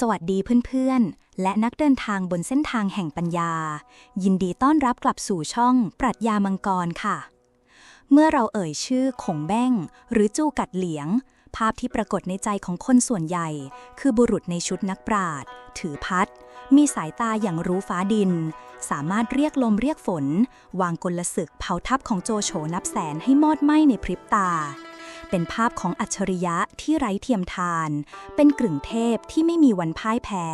สวัสดีเพื่อนๆ และนักเดินทางบนเส้นทางแห่งปัญญา ยินดีต้อนรับกลับสู่ช่องปรัชญามังกรค่ะ เมื่อเราเอ่ยชื่อขงแบ้ง หรือจูกัดเหลียง ภาพที่ปรากฏในใจของคนส่วนใหญ่ คือบุรุษในชุดนักปราชญ์ถือพัด มีสายตาอย่างรู้ฟ้าดิน สามารถเรียกลมเรียกฝน วางกลศึกเผาทัพของโจโฉนับแสนให้มอดไหม้ในพริบตา เป็นภาพของอัจฉริยะที่ไร้เทียมทาน เป็นกลึงเทพที่ไม่มีวันพ่ายแพ้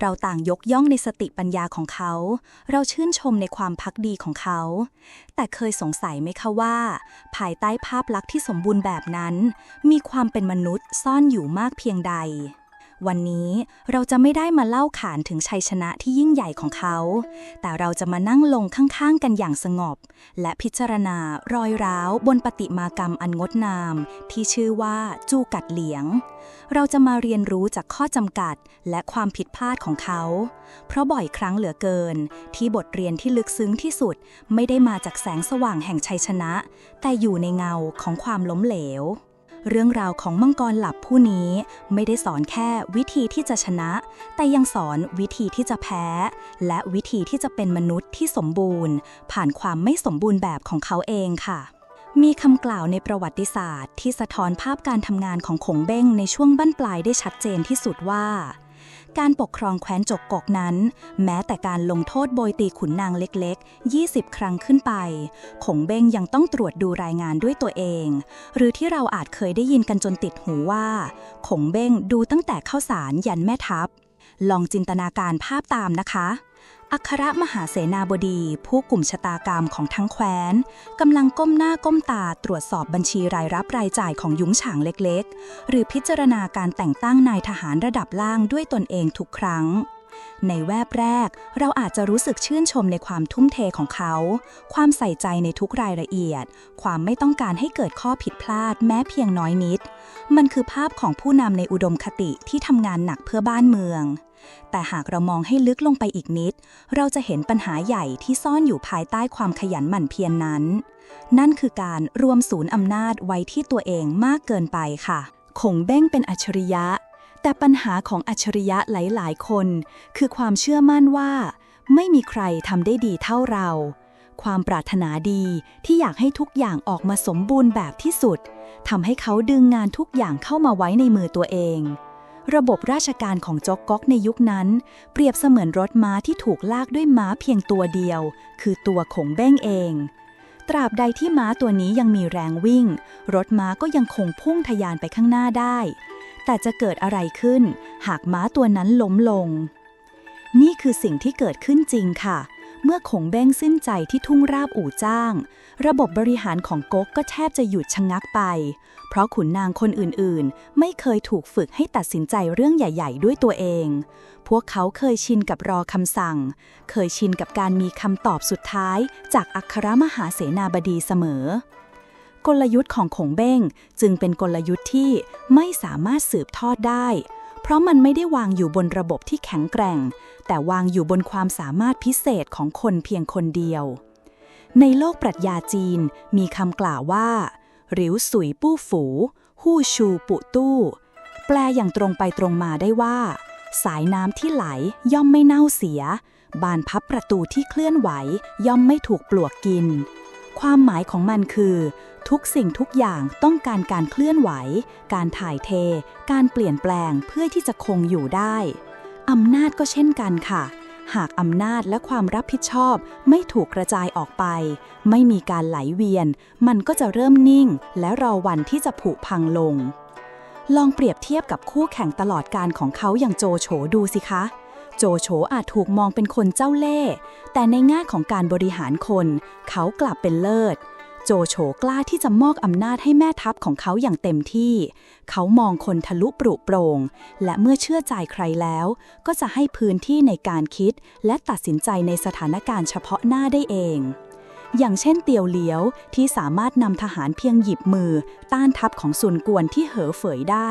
เราต่างยกย่องในสติปัญญาของเขา เราชื่นชมในความพักดีของเขา แต่เคยสงสัยไหมคะว่า ภายใต้ภาพลักษณ์ที่สมบูรณ์แบบนั้น มีความเป็นมนุษย์ซ่อนอยู่มากเพียงใด วันนี้เราจะไม่ได้มาเล่าขานถึงชัยชนะที่ยิ่งใหญ่ของเขา แต่เราจะมานั่งลงข้างๆกันอย่างสงบ และพิจารณารอยร้าวบนปฏิมากรรมอันงดงาม ที่ชื่อว่าจูกัดเหลียง เราจะมาเรียนรู้จากข้อจำกัดและความผิดพลาดของเขา เพราะบ่อยครั้งเหลือเกิน ที่บทเรียนที่ลึกซึ้งที่สุดไม่ได้มาจากแสงสว่างแห่งชัยชนะ แต่อยู่ในเงาของความล้มเหลว เรื่องราวของมังกรหลับผู้นี้ไม่ได้สอนแค่วิธีที่จะชนะ แต่ยังสอนวิธีที่จะแพ้ และวิธีที่จะเป็นมนุษย์ที่สมบูรณ์ ผ่านความไม่สมบูรณ์แบบของเขาเองค่ะมีคำกล่าวในประวัติศาสตร์ที่สะท้อนภาพการทำงานของขงเบ้งในช่วงบั้นปลายได้ชัดเจนที่สุดว่า การปกครองแคว้นจกกกนั้น แม้แต่การลงโทษโบยตีขุนนางเล็กๆ 20 ครั้งขึ้นไป ขงเบ้งยังต้องตรวจดูรายงานด้วยตัวเอง หรือที่เราอาจเคยได้ยินกันจนติดหูว่า ขงเบ้งดูตั้งแต่ข้าวสารยันแม่ทัพ ลองจินตนาการภาพตามนะคะ อัครมหาเสนาบดี ผู้กลุ่มชะตากรรมของทั้งแคว้นกำลังก้มหน้าก้มตาตรวจสอบบัญชีรายรับรายจ่ายของยุ้งฉางเล็กๆ หรือพิจารณาการแต่งตั้งนายทหารระดับล่างด้วยตนเองทุกครั้ง ในแวบแรก เราอาจจะรู้สึกชื่นชมในความทุ่มเทของเขา ความใส่ใจในทุกรายละเอียด ความไม่ต้องการให้เกิดข้อผิดพลาดแม้เพียงน้อยนิด มันคือภาพของผู้นำในอุดมคติที่ทำงานหนักเพื่อบ้านเมือง แต่หากเรามองให้ลึกลงไปอีกนิด เราจะเห็นปัญหาใหญ่ที่ซ่อนอยู่ภายใต้ความขยันหมั่นเพียรนนั้น นั่นคือการรวมศูนย์อำนาจไว้ที่ตัวเองมากเกินไปค่ะ คงเบ้งเป็นอัจฉริยะ แต่ปัญหาของอัจฉริยะหลาย ๆ คน คือความเชื่อมั่นว่า ไม่มีใครทำได้ดีเท่าเรา ความปรารถนาดีที่อยากให้ทุกอย่างออกมาสมบูรณ์แบบที่สุดทำให้เขาดึงงานทุกอย่างเข้ามาไว้ในมือตัวเอง ระบบราชการของจอกก๊อกในยุคนั้น เปรียบเสมือนรถม้าที่ถูกลากด้วยม้าเพียงตัวเดียว คือตัวขงเบ้งเอง ตราบใดที่ม้าตัวนี้ยังมีแรงวิ่ง รถม้าก็ยังคงพุ่งทะยานไปข้างหน้าได้ แต่จะเกิดอะไรขึ้น หากม้าตัวนั้นล้มลง นี่คือสิ่งที่เกิดขึ้นจริงค่ะเเมื่อขงเบ้งสิ้นใจที่ทุ่งราบอู่จ้าง ระบบบบริหารของก๊กก็แทบจะหยุดชะงักไป เพราะขุนนางคนอื่นๆ ไม่เคยถูกฝึกให้ตัดสินใจเรื่องใหญ่ๆ ด้วยตัวเอง พวกเขาเคยชินกับรอคำสั่ง เคยชินกับการมีคำตอบสุดท้ายจากอัครมหาเสนาบดีเสมอ กลยุทธ์ของขงเบ้งจึงเป็นกลยุทธ์ที่ไม่สามารถสืบทอดได้ เพราะมันไม่ได้วางอยู่บนระบบที่แข็งแกร่ง แต่วางอยู่บนความสามารถพิเศษของคนเพียงคนเดียว ในโลกปรัชญาจีนมีคำกล่าวว่าหริวสุยปู้ฝู หู้ชูปุตู้ แปลอย่างตรงไปตรงมาได้ว่า สายน้ำที่ไหลย่อมไม่เน่าเสีย บานพับประตูที่เคลื่อนไหวย่อมไม่ถูกปลวกกิน ความหมายของมันคือ ทุกสิ่งทุกอย่างต้องการการเคลื่อนไหว การถ่ายเท การเปลี่ยนแปลงเพื่อที่จะคงอยู่ได้ อำนาจก็เช่นกันค่ะ หากอำนาจและความรับผิดชอบไม่ถูกกระจายออกไป ไม่มีการไหลเวียน มันก็จะเริ่มนิ่ง และรอวันที่จะผุพังลง ลองเปรียบเทียบกับคู่แข่งตลอดการของเขาอย่างโจโฉดูสิคะโจโฉอาจถูกมองเป็นคนเจ้าเล่ห์แต่ในแง่ของการบริหารคน เขากลับเป็นเลิศ โจโฉกล้าที่จะมอบอำนาจให้แม่ทัพของเขาอย่างเต็มที่ เขามองคนทะลุปรุโปรง และเมื่อเชื่อใจใครแล้ว ก็จะให้พื้นที่ในการคิด และตัดสินใจในสถานการณ์เฉพาะหน้าได้เอง อย่างเช่นเตียวเหลียวที่สามารถนำทหารเพียงหยิบมือ ต้านทัพของซุนกวนที่เหอเฝยได้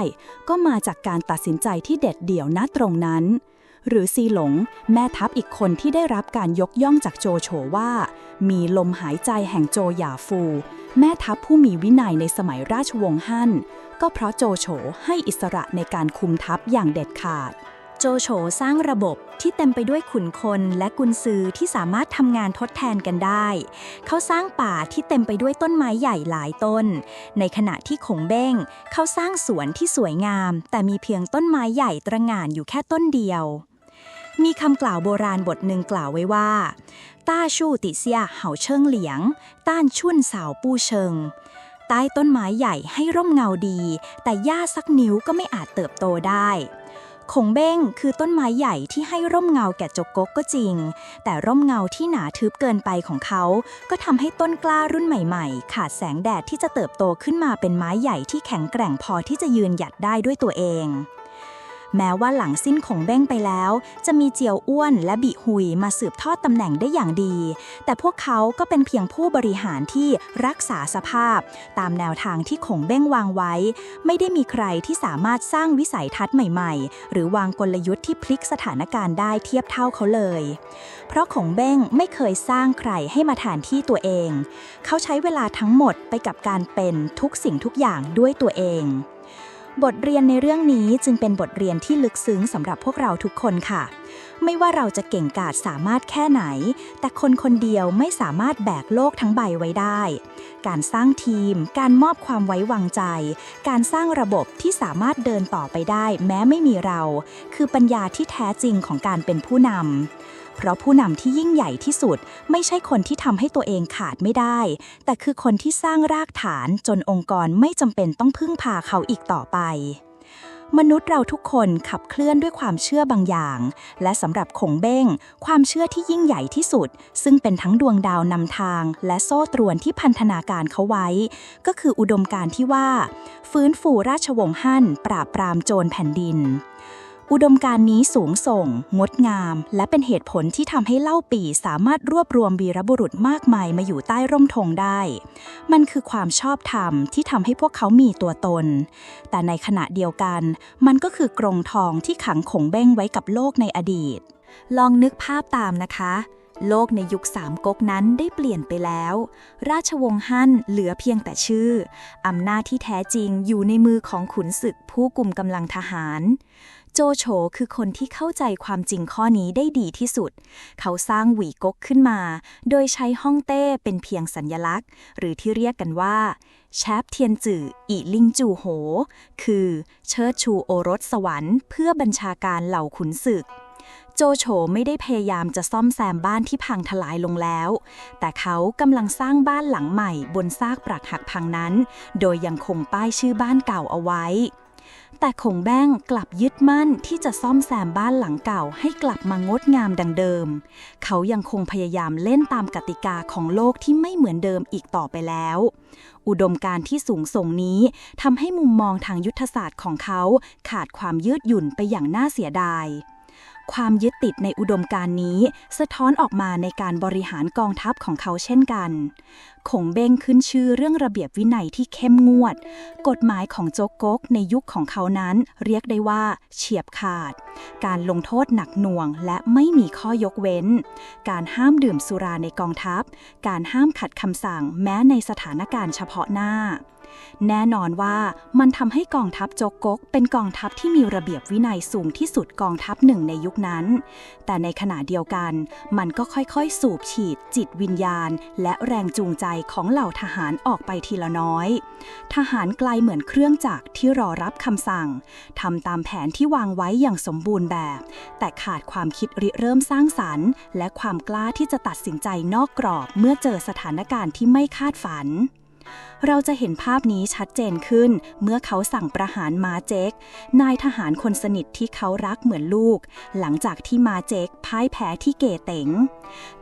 ก็มาจากการตัดสินใจที่เด็ดเดี่ยวณตรงนั้น หรือซีหลง แม่ทัพอีกคนที่ได้รับการยกย่องจากโจโฉว่า มีลมหายใจแห่งโจหยาฟู แม่ทัพผู้มีวินัยในสมัยราชวงศ์ฮั่น ก็เพราะโจโฉให้อิสระในการคุมทัพอย่างเด็ดขาด โจโฉสร้างระบบที่เต็มไปด้วยขุนคนและกุนซือที่สามารถทำงานทดแทนกันได้ เขาสร้างป่าที่เต็มไปด้วยต้นไม้ใหญ่หลายต้น ในขณะที่ขงเบ้ง เขาสร้างสวนที่สวยงาม แต่มีเพียงต้นไม้ใหญ่ตระหง่านอยู่แค่ต้นเดียว มีคำกล่าวโบราณบทหนึ่งกล่าวไว้ว่า ต้าชู่ติเซียเหาเชิงเหลียง ต้านชุ่นสาวปู้เชิง ใต้ต้นไม้ใหญ่ให้ร่มเงาดี แต่หญ้าสักนิ้วก็ไม่อาจเติบโตได้ขงเบ้งคือต้นไม้ใหญ่ที่ให้ร่มเงาแก่จกกกก็จริง แต่ร่มเงาที่หนาทึบเกินไปของเขา ก็ทำให้ต้นกล้ารุ่นใหม่ๆ ขาดแสงแดดที่จะเติบโตขึ้นมาเป็นไม้ใหญ่ที่แข็งแกร่งพอที่จะยืนหยัดได้ด้วยตัวเอง แม้ว่าหลังสิ้นของเบ้งไปแล้ว จะมีเจียวอ้วนและบิหุยมาสืบทอดตำแหน่งได้อย่างดี แต่พวกเขาก็เป็นเพียงผู้บริหารที่รักษาสภาพ ตามแนวทางที่ขงเบ้งวางไว้ ไม่ได้มีใครที่สามารถสร้างวิสัยทัศน์ใหม่ๆ หรือวางกลยุทธ์ที่พลิกสถานการณ์ได้เทียบเท่าเขาเลย เพราะขงเบ้งไม่เคยสร้างใครให้มาแทนที่ตัวเอง เขาใช้เวลาทั้งหมดไปกับการเป็นทุกสิ่งทุกอย่างด้วยตัวเอง บทเรียนในเรื่องนี้จึงเป็นบทเรียนที่ลึกซึ้งสำหรับพวกเราทุกคนค่ะ ไม่ว่าเราจะเก่งกาจสามารถแค่ไหน แต่คนคนเดียวไม่สามารถแบกโลกทั้งใบไว้ได้ การสร้างทีม การมอบความไว้วางใจ การสร้างระบบที่สามารถเดินต่อไปได้ แม้ไม่มีเรา คือปัญญาที่แท้จริงของการเป็นผู้นำ เพราะผู้นำที่ยิ่งใหญ่ที่สุด ไม่ใช่คนที่ทำให้ตัวเองขาดไม่ได้ แต่คือคนที่สร้างรากฐานจนองค์กรไม่จำเป็นต้องพึ่งพาเขาอีกต่อไป มนุษย์เราทุกคนขับเคลื่อนด้วยความเชื่อบางอย่าง และสำหรับขงเบ้ง ความเชื่อที่ยิ่งใหญ่ที่สุด ซึ่งเป็นทั้งดวงดาวนำทาง และโซ่ตรวนที่พันธนาการเขาไว้ ก็คืออุดมการที่ว่า ฟื้นฟูราชวงศ์ฮั่น ปราบปรามโจรแผ่นดิน อุดมการณ์นี้สูงส่ง งดงาม และเป็นเหตุผลที่ทำให้เล่าปีสามารถรวบรวมวีรบุรุษมากมายมาอยู่ใต้ร่มธงได้ มันคือความชอบธรรมที่ทำให้พวกเขามีตัวตน แต่ในขณะเดียวกัน มันก็คือกรงทองที่ขังขงเบ้งไว้กับโลกในอดีต ลองนึกภาพตามนะคะ โลกในยุคสามก๊กนั้นได้เปลี่ยนไปแล้ว ราชวงศ์ฮั่นเหลือเพียงแต่ชื่ออำนาจที่แท้จริงอยู่ในมือของขุนศึกผู้กลุ่มกำลังทหาร โจโฉคือคนที่เข้าใจความจริงข้อนี้ได้ดีที่สุด เขาสร้างหวีกกขึ้นมา โดยใช้ฮ่องเต้เป็นเพียงสัญญลักษณ์ หรือที่เรียกกันว่าแชปเทียนจื่ออีลิงจูโห คือเชิดชูโอรสสวรรค์เพื่อบัญชาการเหล่าขุนศึก โจโฉไม่ได้พยายามจะซ่อมแซมบ้านที่พังทลายลงแล้ว แต่เขากำลังสร้างบ้านหลังใหม่บนซากปรักหักพังนั้น โดยยังคงป้ายชื่อบ้านเก่าเอาไว้ แต่คงแบ้งกลับยึดมั่นที่จะซ่อมแซมบ้านหลังเก่าให้กลับมางดงามดังเดิม เขายังคงพยายามเล่นตามกติกาของโลกที่ไม่เหมือนเดิมอีกต่อไปแล้ว อุดมการณ์ที่สูงส่งนี้ทำให้มุมมองทางยุทธศาสตร์ของเขาขาดความยืดหยุ่นไปอย่างน่าเสียดายความยึดติดในอุดมการณ์นี้ สะท้อนออกมาในการบริหารกองทัพของเขาเช่นกัน คงเบ้งขึ้นชื่อเรื่องระเบียบวินัยที่เข้มงวด กฎหมายของโจกกกในยุคของเขานั้นเรียกได้ว่า เฉียบขาด การลงโทษหนักหน่วง และไม่มีข้อยกเว้น การห้ามดื่มสุราในกองทัพ การห้ามขัดคำสั่งแม้ในสถานการณ์เฉพาะหน้าแน่นอนว่ามันทำให้กองทัพโจกกกเป็นกองทัพที่มีระเบียบวินัยสูงที่สุดกองทัพหนึ่งในยุคนั้น แต่ในขณะเดียวกัน มันก็ค่อยๆ สูบฉีดจิตวิญญาณ และแรงจูงใจของเหล่าทหารออกไปทีละน้อย ทหารไกลเหมือนเครื่องจักรที่รอรับคำสั่งทำตามแผนที่วางไว้อย่างสมบูรณ์แบบ แต่ขาดความคิดริเริ่มสร้างสรรค์ และความกล้าที่จะตัดสินใจนอกกรอบเมื่อเจอสถานการณ์ที่ไม่คาดฝันเราจะเห็นภาพนี้ชัดเจนขึ้น เมื่อเขาสั่งประหารมาเจกนายทหารคนสนิทที่เขารักเหมือนลูก หลังจากที่มาเจกพ่ายแพ้ที่เกเต๋ง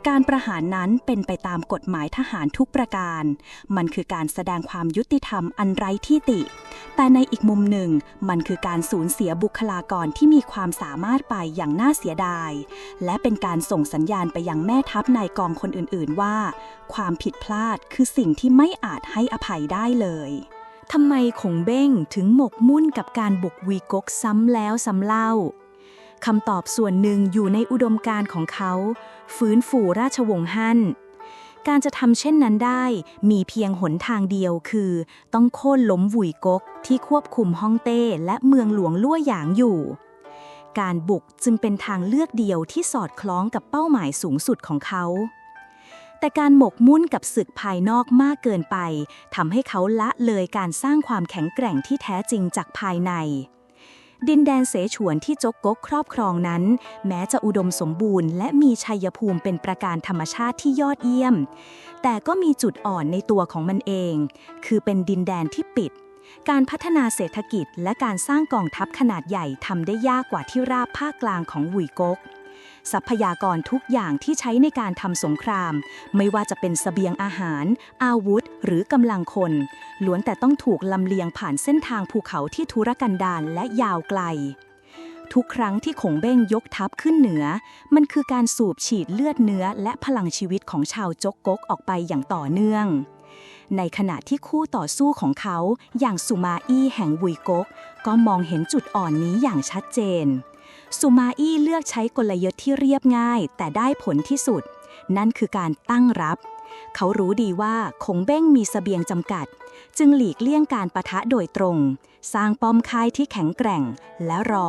การประหารนั้นเป็นไปตามกฎหมายทหารทุกประการ มันคือการแสดงความยุติธรรมอันไร้ที่ติ แต่ในอีกมุมหนึ่ง มันคือการสูญเสียบุคลากรที่มีความสามารถไปอย่างน่าเสียดาย และเป็นการส่งสัญญาณไปยังแม่ทัพนายกองคนอื่น ๆ ว่า ความผิดพลาดคือสิ่งที่ไม่อาจให้อภัยได้เลยทำไมขงเบ้งถึงหมกมุ่นกับการบุกวีกกซ้ำแล้วซ้ำเล่าคำตอบส่วนหนึ่งอยู่ในอุดมการของเขา ฟื้นฟูราชวงศ์ฮั่นการจะทำเช่นนั้นได้มีเพียงหนทางเดียวคือ ต้องโค่นล้มวุยกกที่ควบคุมฮ่องเต้และเมืองหลวงลั่วหยางอยู่ การบุกจึงเป็นทางเลือกเดียวที่สอดคล้องกับเป้าหมายสูงสุดของเขา แต่การหมกมุ่นกับศึกภายนอกมากเกินไปทำให้เขาละเลยการสร้างความแข็งแกร่งที่แท้จริงจากภายใน ดินแดนเสฉวนที่จกกกครอบครองนั้น แม้จะอุดมสมบูรณ์ และมีชัยภูมิเป็นประการธรรมชาติที่ยอดเยี่ยม แต่ก็มีจุดอ่อนในตัวของมันเอง คือเป็นดินแดนที่ปิดการพัฒนาเศรษฐกิจและการสร้างกองทัพขนาดใหญ่ทำได้ยากกว่าที่ราบภาคกลางของหวุยกก ทรัพยากรทุกอย่างที่ใช้ในการทำสงคราม ไม่ว่าจะเป็นเสบียงอาหาร อาวุธ หรือกำลังคน ล้วนแต่ต้องถูกลำเลียงผ่านเส้นทางภูเขาที่ทุรกันดารและยาวไกล ทุกครั้งที่ขงเบ้งยกทัพขึ้นเหนือ มันคือการสูบฉีดเลือดเนื้อ และพลังชีวิตของชาวจกกกออกไปอย่างต่อเนื่องในขณะที่คู่ต่อสู้ของเขาอย่างสุมาอี้แห่งวุยกก ก็มองเห็นจุดอ่อนนี้อย่างชัดเจน สุมาอี้เลือกใช้กลยุทธ์ที่เรียบง่าย แต่ได้ผลที่สุด นั่นคือการตั้งรับ เขารู้ดีว่าคงเบ้งมีเสบียงจำกัด จึงหลีกเลี่ยงการประทะโดยตรง สร้างป้อมค่ายที่แข็งแกร่งและรอ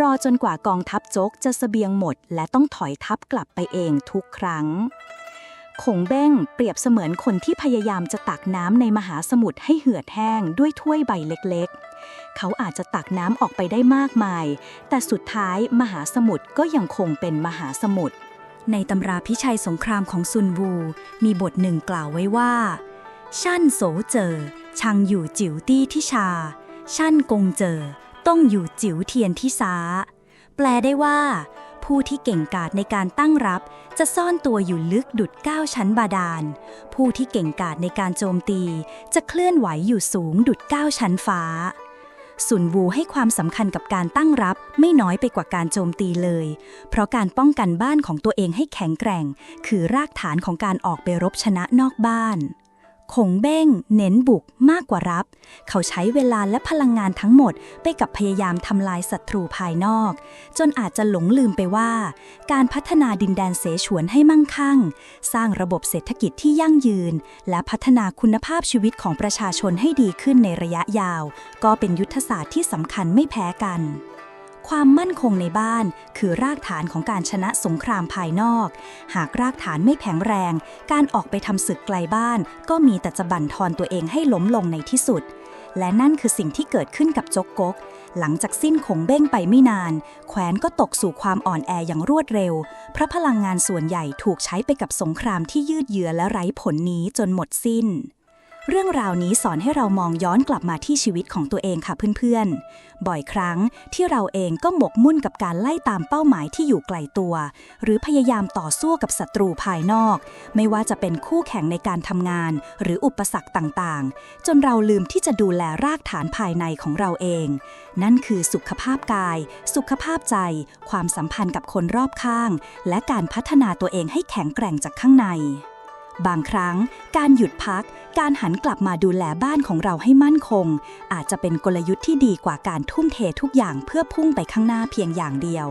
รอจนกว่ากองทัพโจกจะเสบียงหมด และต้องถอยทัพกลับไปเองทุกครั้งคงเบ้งเปรียบเสมือนคนที่พยายามจะตักน้ำในมหาสมุทรให้เหือดแห้งด้วยถ้วยใบเล็กๆ เขาอาจจะตักน้ำออกไปได้มากมาย แต่สุดท้ายมหาสมุทรก็ยังคงเป็นมหาสมุทร ในตำราพิชัยสงครามของซุนวู มีบทหนึ่งกล่าวไว้ว่า ชั่นโสเจอ ชังอยู่จิ๋วตี้ที่ชา ชั่นกงเจอ ต้องอยู่จิ๋วเทียนที่ซาแปลได้ว่า ผู้ที่เก่งกาจในการตั้งรับ จะซ่อนตัวอยู่ลึกดุดก้าวชั้นบาดาล ผู้ที่เก่งกาจในการโจมตี จะเคลื่อนไหวอยู่สูงดุดก้าวชั้นฟ้า สุนวูให้ความสำคัญกับการตั้งรับไม่น้อยไปกว่าการโจมตีเลย เพราะการป้องกันบ้านของตัวเองให้แข็งแกร่ง คือรากฐานของการออกไปรบชนะนอกบ้าน คงเบ้ง เน้นบุกมากกว่ารับ เขาใช้เวลาและพลังงานทั้งหมดไปกับพยายามทำลายศัตรูภายนอก จนอาจจะหลงลืมไปว่า การพัฒนาดินแดนเสฉวนให้มั่งคั่ง สร้างระบบเศรษฐกิจที่ยั่งยืน และพัฒนาคุณภาพชีวิตของประชาชนให้ดีขึ้นในระยะยาว ก็เป็นยุทธศาสตร์ที่สำคัญไม่แพ้กัน ความมั่นคงในบ้านคือรากฐานของการชนะสงครามภายนอก หากรากฐานไม่แข็งแรง การออกไปทำศึกไกลบ้าน ก็มีแต่จะบั่นทอนตัวเองให้ล้มลงในที่สุด และนั่นคือสิ่งที่เกิดขึ้นกับจกกก หลังจากสิ้นคงเบ้งไปไม่นานแคว้นก็ตกสู่ความอ่อนแออย่างรวดเร็วเพราะพลังงานส่วนใหญ่ถูกใช้ไปกับสงครามที่ยืดเยื้อและไร้ผลนี้จนหมดสิ้น เรื่องราวนี้สอนให้เรามองย้อนกลับมาที่ชีวิตของตัวเองค่ะเพื่อนๆ บ่อยครั้งที่เราเองก็หมกมุ่นกับการไล่ตามเป้าหมายที่อยู่ไกลตัว หรือพยายามต่อสู้กับศัตรูภายนอก ไม่ว่าจะเป็นคู่แข่งในการทำงาน หรืออุปสรรคต่างๆ จนเราลืมที่จะดูแลรากฐานภายในของเราเอง นั่นคือสุขภาพกาย สุขภาพใจ ความสัมพันธ์กับคนรอบข้าง และการพัฒนาตัวเองให้แข็งแกร่งจากข้างใน บางครั้งการหยุดพัก การหันกลับมาดูแลบ้านของเราให้มั่นคง อาจจะเป็นกลยุทธ์ที่ดีกว่าการทุ่มเททุกอย่างเพื่อพุ่งไปข้างหน้าเพียงอย่างเดียว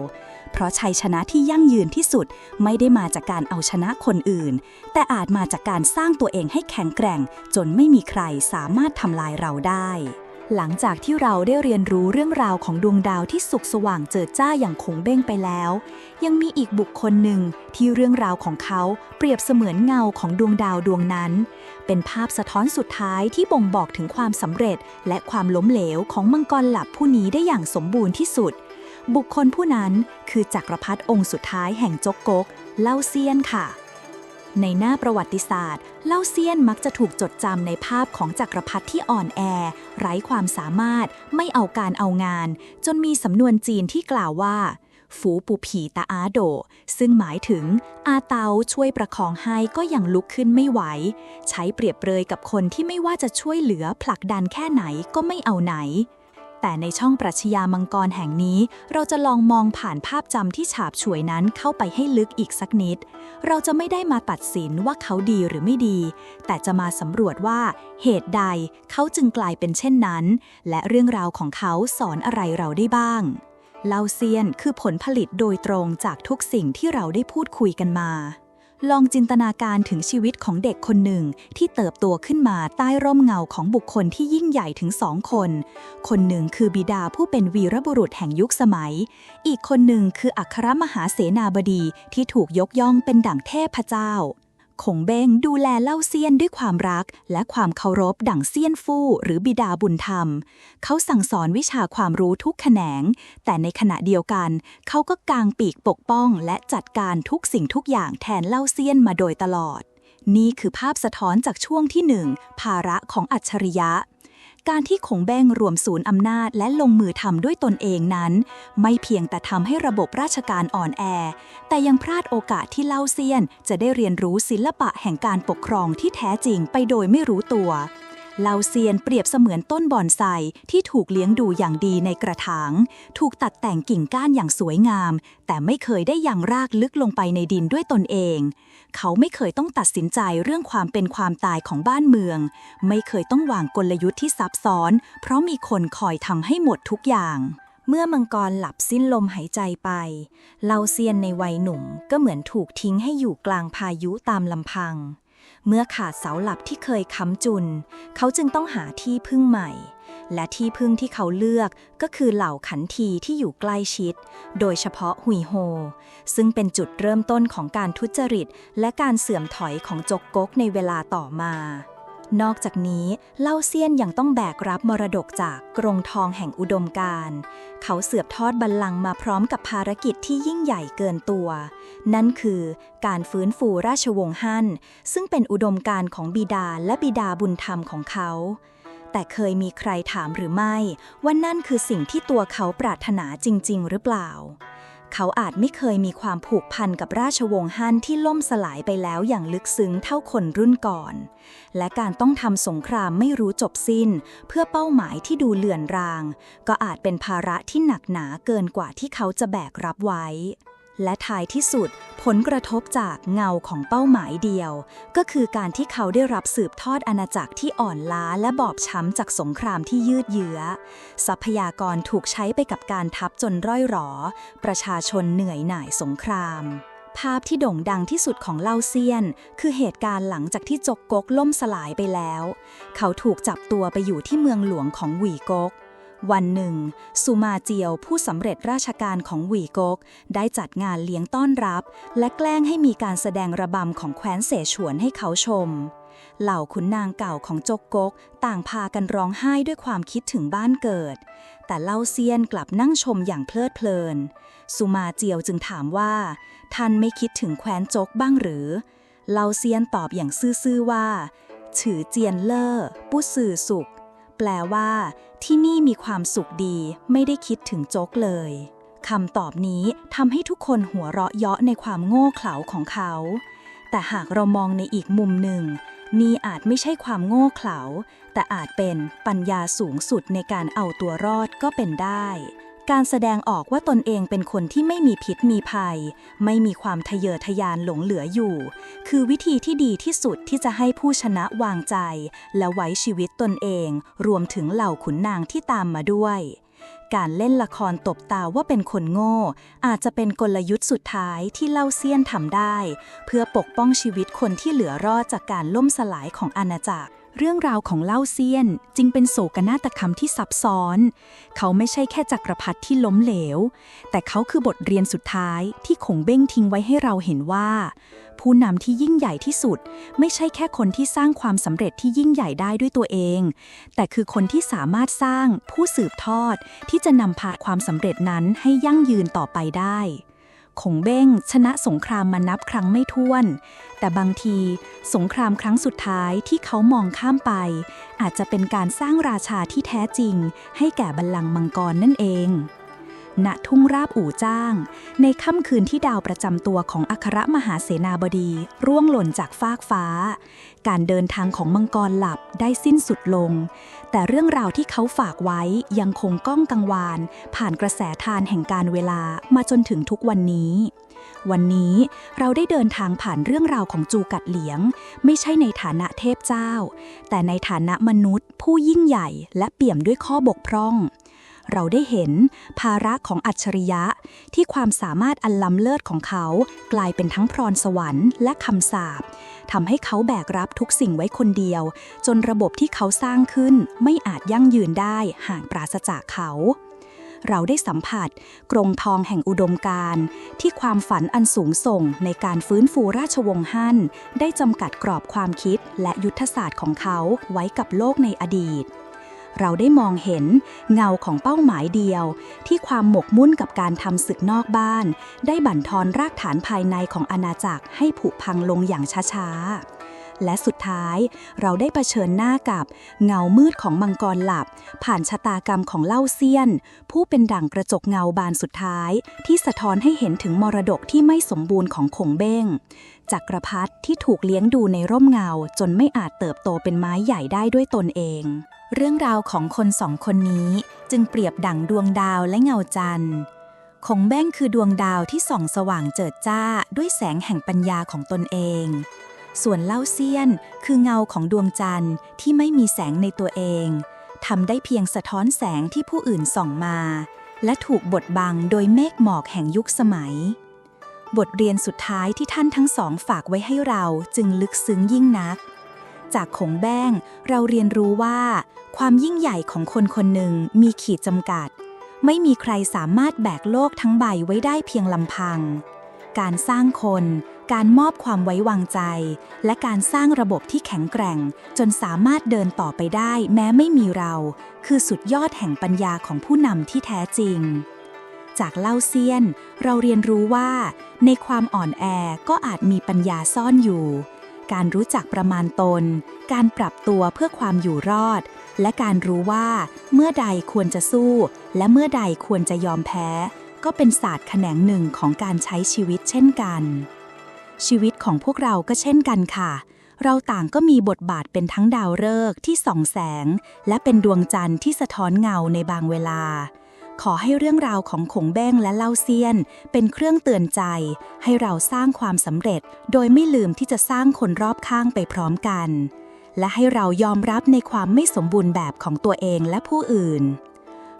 เพราะชัยชนะที่ยั่งยืนที่สุดไม่ได้มาจากการเอาชนะคนอื่น แต่อาจมาจากการสร้างตัวเองให้แข็งแกร่ง จนไม่มีใครสามารถทำลายเราได้ หลังจากที่เราได้เรียนรู้เรื่องราวของดวงดาวที่สุกสว่างเจิดจ้าอย่างคงเบ้งไปแล้ว ยังมีอีกบุคคลหนึ่งที่เรื่องราวของเขาเปรียบเสมือนเงาของดวงดาวดวงนั้น เป็นภาพสะท้อนสุดท้ายที่บ่งบอกถึงความสำเร็จ และความล้มเหลวของมังกรหลับผู้นี้ได้อย่างสมบูรณ์ที่สุด บุคคลผู้นั้นคือจักรพรรดิองค์สุดท้ายแห่งจกกก เล่าเซียนค่ะ ในหน้าประวัติศาสตร์ เล่าเซียนมักจะถูกจดจำในภาพของจักรพรรดิที่อ่อนแอ ไร้ความสามารถ ไม่เอาการเอางาน จนมีสำนวนจีนที่กล่าวว่า ฝูปูผีตาอาโด ซึ่งหมายถึง อาเตาช่วยประคองให้ก็ยังลุกขึ้นไม่ไหว ใช้เปรียบเปรยกับคนที่ไม่ว่าจะช่วยเหลือผลักดันแค่ไหนก็ไม่เอาไหน แต่ในช่องปรัชญามังกรแห่งนี้ เราจะลองมองผ่านภาพจำที่ฉาบฉวยนั้นเข้าไปให้ลึกอีกสักนิด เราจะไม่ได้มาตัดสินว่าเขาดีหรือไม่ดี แต่จะมาสำรวจว่า เหตุใดเขาจึงกลายเป็นเช่นนั้น และเรื่องราวของเขาสอนอะไรเราได้บ้างเล่าเซียนคือผลผลิตโดยตรงจากทุกสิ่งที่เราได้พูดคุยกันมา ลองจินตนาการถึงชีวิตของเด็กคนหนึ่งที่เติบโตขึ้นมาใต้ร่มเงาของบุคคลที่ยิ่งใหญ่ถึงสองคน คนหนึ่งคือบิดาผู้เป็นวีรบุรุษแห่งยุคสมัย อีกคนหนึ่งคืออัครมหาเสนาบดีที่ถูกยกย่องเป็นดั่งเทพเจ้า คงเบงดูแลเล่าเซียนด้วยความรัก และความเคารพดั่งเซียนฟู่หรือบิดาบุญธรรม เขาสั่งสอนวิชาความรู้ทุกแขนง แต่ในขณะเดียวกัน เขาก็กางปีกปกป้อง และจัดการทุกสิ่งทุกอย่างแทนเล่าเซียนมาโดยตลอด นี่คือภาพสะท้อนจากช่วงที่หนึ่งภาระของอัจฉริยะ การที่คงแบ้งรวมศูนย์อำนาจและลงมือทำด้วยตนเองนั้น ไม่เพียงแต่ทำให้ระบบราชการอ่อนแอ แต่ยังพลาดโอกาสที่เล่าเซียน จะได้เรียนรู้ศิลปะแห่งการปกครองที่แท้จริงไปโดยไม่รู้ตัว เล่าเซียนเปรียบเสมือนต้นบอนไซที่ถูกเลี้ยงดูอย่างดีในกระถาง ถูกตัดแต่งกิ่งก้านอย่างสวยงาม แต่ไม่เคยได้ยังรากลึกลงไปในดินด้วยตนเอง เขาไม่เคยต้องตัดสินใจเรื่องความเป็นความตายของบ้านเมือง ไม่เคยต้องวางกลยุทธ์ที่ซับซ้อน เพราะมีคนคอยทำให้หมดทุกอย่างเมื่อมังกรหลับสิ้นลมหายใจไปเล่าเซียนในวัยหนุ่มก็เหมือนถูกทิ้งให้อยู่กลางพายุตามลำพัง เมื่อขาดเสาหลักที่เคยค้ำจุน เขาจึงต้องหาที่พึ่งใหม่ และที่พึ่งที่เขาเลือกก็คือเหล่าขันทีที่อยู่ใกล้ชิด โดยเฉพาะหุยโฮ ซึ่งเป็นจุดเริ่มต้นของการทุจริต และการเสื่อมถอยของจกก๊กในเวลาต่อมา นอกจากนี้เล่าเซียนยังต้องแบกรับมรดกจากกรงทองแห่งอุดมการ เขาเสือบทอดบัลลังก์มาพร้อมกับภารกิจที่ยิ่งใหญ่เกินตัว นั่นคือการฟื้นฟูราชวงศ์ฮั่น ซึ่งเป็นอุดมการของบิดาและบิดาบุญธรรมของเขา แต่เคยมีใครถามหรือไม่ ว่านั่นคือสิ่งที่ตัวเขาปรารถนาจริง ๆ หรือเปล่า เขาอาจไม่เคยมีความผูกพันกับราชวงศ์ฮั่นที่ล่มสลายไปแล้วอย่างลึกซึ้งเท่าคนรุ่นก่อน และการต้องทำสงครามไม่รู้จบสิ้น เพื่อเป้าหมายที่ดูเลือนราง ก็อาจเป็นภาระที่หนักหนาเกินกว่าที่เขาจะแบกรับไว้ และท้ายที่สุด ผลกระทบจากเงาของเป้าหมายเดียว ก็คือการที่เขาได้รับสืบทอดอาณาจักรที่อ่อนล้าและบอบช้ำจากสงครามที่ยืดเยื้อ ทรัพยากรถูกใช้ไปกับการทับจนร่อยหรอ ประชาชนเหนื่อยหน่ายสงครามภาพที่โด่งดังที่สุดของเล่าเซียน คือเหตุการณ์หลังจากที่จกก๊กล่มสลายไปแล้ว เขาถูกจับตัวไปอยู่ที่เมืองหลวงของหวีก๊ก วันหนึ่ง สุมาเจียวผู้สำเร็จราชการของหวีก๊กได้จัดงานเลี้ยงต้อนรับ และแกล้งให้มีการแสดงระบำของแคว้นเสฉวนให้เขาชม เหล่าขุนนางเก่าของจกก๊กต่างพากันร้องไห้ด้วยความคิดถึงบ้านเกิด แต่เล่าเซียนกลับนั่งชมอย่างเพลิดเพลิน สุมาเจียวจึงถามว่า ท่านไม่คิดถึงแคว้นจกบ้างหรือ เล่าเซียนตอบอย่างซื่อๆว่า ฉือเจียนเล่อ ปุ้สื่อสุข ลว่า ที่นี่มีความสุขดีไม่ได้คิดถึงโจ๊กเลยคำตอบนี้ทำให้ทุกคนหัวเราะเยาะในความโง่เขลาของเขา แต่หากเรามองในอีกมุมหนึ่ง นี่อาจไม่ใช่ความโง่เขลาแต่อาจเป็นปัญญาสูงสุดในการเอาตัวรอดก็เป็นได้ การแสดงออกว่าตนเองเป็นคนที่ไม่มีพิษมีภัย ไม่มีความทะเยอทะยานหลงเหลืออยู่ คือวิธีที่ดีที่สุดที่จะให้ผู้ชนะวางใจ และไว้ชีวิตตนเอง รวมถึงเหล่าขุนนางที่ตามมาด้วย การเล่นละครตบตาว่าเป็นคนโง่ อาจจะเป็นกลยุทธ์สุดท้ายที่เล่าเซียนทำได้ เพื่อปกป้องชีวิตคนที่เหลือรอดจากการล่มสลายของอาณาจักร เรื่องราวของเล่าเซียนจึงเป็นโศกนาฏกรรมที่ซับซ้อน เขาไม่ใช่แค่จักรพรรดิที่ล้มเหลว แต่เขาคือบทเรียนสุดท้ายที่คงเบ้งทิ้งไว้ให้เราเห็นว่า ผู้นำที่ยิ่งใหญ่ที่สุด ไม่ใช่แค่คนที่สร้างความสำเร็จที่ยิ่งใหญ่ได้ด้วยตัวเอง แต่คือคนที่สามารถสร้างผู้สืบทอดที่จะนำพาความสำเร็จนั้นให้ยั่งยืนต่อไปได้ คงเบ้ง ชนะสงครามมานับครั้งไม่ถ้วน แต่บางทีสงครามครั้งสุดท้ายที่เขามองข้ามไป อาจจะเป็นการสร้างราชาที่แท้จริง ให้แก่บัลลังก์มังกรนั่นเอง ณทุ่งราบอู่จ้าง ในค่ำคืนที่ดาวประจำตัวของอัครมหาเสนาบดี ร่วงหล่นจากฟากฟ้า การเดินทางของมังกรหลับได้สิ้นสุดลง แต่เรื่องราวที่เขาฝากไว้ยังคงก้องกังวาน ผ่านกระแสทานแห่งการเวลามาจนถึงทุกวันนี้วันนี้เราได้เดินทางผ่านเรื่องราวของจูกัดเหลียง ไม่ใช่ในฐานะเทพเจ้า แต่ในฐานะมนุษย์ ผู้ยิ่งใหญ่และเปี่ยมด้วยข้อบกพร่อง เราได้เห็นภาระของอัจฉริยะ ที่ความสามารถอันล้ำเลิศของเขา กลายเป็นทั้งพรสวรรค์และคำสาปทำให้เขาแบกรับทุกสิ่งไว้คนเดียว จนระบบที่เขาสร้างขึ้นไม่อาจยั่งยืนได้หากปราศจากเขาเราได้สัมผัสกรงทองแห่งอุดมการที่ความฝันอันสูงส่งในการฟื้นฟูราชวงศ์ฮั่น ได้จำกัดกรอบความคิดและยุทธศาสตร์ของเขาไว้กับโลกในอดีต เราได้มองเห็นเงาของเป้าหมายเดียว ที่ความหมกมุ่นกับการทำศึกนอกบ้าน ได้บั่นทอนรากฐานภายในของอาณาจักรให้ผุพังลงอย่างช้าๆ และสุดท้ายเราได้เผชิญหน้ากับเงามืดของมังกรหลับ ผ่านชะตากรรมของเล่าเซียน ผู้เป็นดั่งกระจกเงาบานสุดท้าย ที่สะท้อนให้เห็นถึงมรดกที่ไม่สมบูรณ์ของคงเบ้งจักรพรรดิที่ถูกเลี้ยงดูในร่มเงาจนไม่อาจเติบโตเป็นไม้ใหญ่ได้ด้วยตนเอง เรื่องราวของคนสองคนนี้จึงเปรียบดั่งดวงดาวและเงาจันทร์คงแบ้งคือดวงดาวที่ส่องสว่างเจิดจ้าด้วยแสงแห่งปัญญาของตนเอง ส่วนเล่าเซียนคือเงาของดวงจันทร์ที่ไม่มีแสงในตัวเองทำได้เพียงสะท้อนแสงที่ผู้อื่นส่องมา และถูกบดบังโดยเมฆหมอกแห่งยุคสมัย บทเรียนสุดท้ายที่ท่านทั้งสองฝากไว้ให้เราจึงลึกซึ้งยิ่งนัก จากขงแบ้ง เราเรียนรู้ว่า ความยิ่งใหญ่ของคนคนหนึ่งมีขีดจำกัด ไม่มีใครสามารถแบกโลกทั้งใบไว้ได้เพียงลำพัง การสร้างคน การมอบความไว้วางใจ และการสร้างระบบที่แข็งแกร่ง จนสามารถเดินต่อไปได้แม้ไม่มีเรา คือสุดยอดแห่งปัญญาของผู้นำที่แท้จริงจากเล่าเซียน เราเรียนรู้ว่า ในความอ่อนแอก็อาจมีปัญญาซ่อนอยู่ การรู้จักประมาณตน การปรับตัวเพื่อความอยู่รอด และการรู้ว่าเมื่อใดควรจะสู้ และเมื่อใดควรจะยอมแพ้ ก็เป็นศาสตร์แขนงหนึ่งของการใช้ชีวิตเช่นกัน ชีวิตของพวกเราก็เช่นกันค่ะ เราต่างก็มีบทบาทเป็นทั้งดาวฤกษ์ที่ส่องแสง และเป็นดวงจันทร์ที่สะท้อนเงาในบางเวลา ขอให้เรื่องราวของขงแบ้งและเล่าเซียน เป็นเครื่องเตือนใจ ให้เราสร้างความสำเร็จ โดยไม่ลืมที่จะสร้างคนรอบข้างไปพร้อมกัน และให้เรายอมรับในความไม่สมบูรณ์แบบของตัวเองและผู้อื่น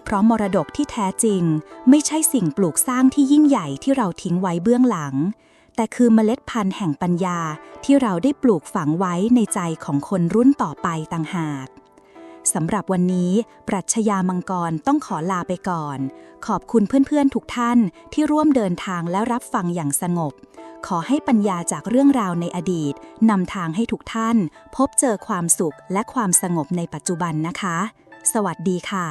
เพราะมรดกที่แท้จริง ไม่ใช่สิ่งปลูกสร้างที่ยิ่งใหญ่ที่เราทิ้งไว้เบื้องหลัง แต่คือเมล็ดพันธุ์แห่งปัญญาที่เราได้ปลูกฝังไว้ในใจของคนรุ่นต่อไปต่างหาก สำหรับวันนี้ ปรัชญามังกรต้องขอลาไปก่อน ขอบคุณเพื่อนๆทุกท่านที่ร่วมเดินทางและรับฟังอย่างสงบ ขอให้ปัญญาจากเรื่องราวในอดีตนำทางให้ทุกท่าน พบเจอความสุขและความสงบในปัจจุบันนะคะ สวัสดีค่ะ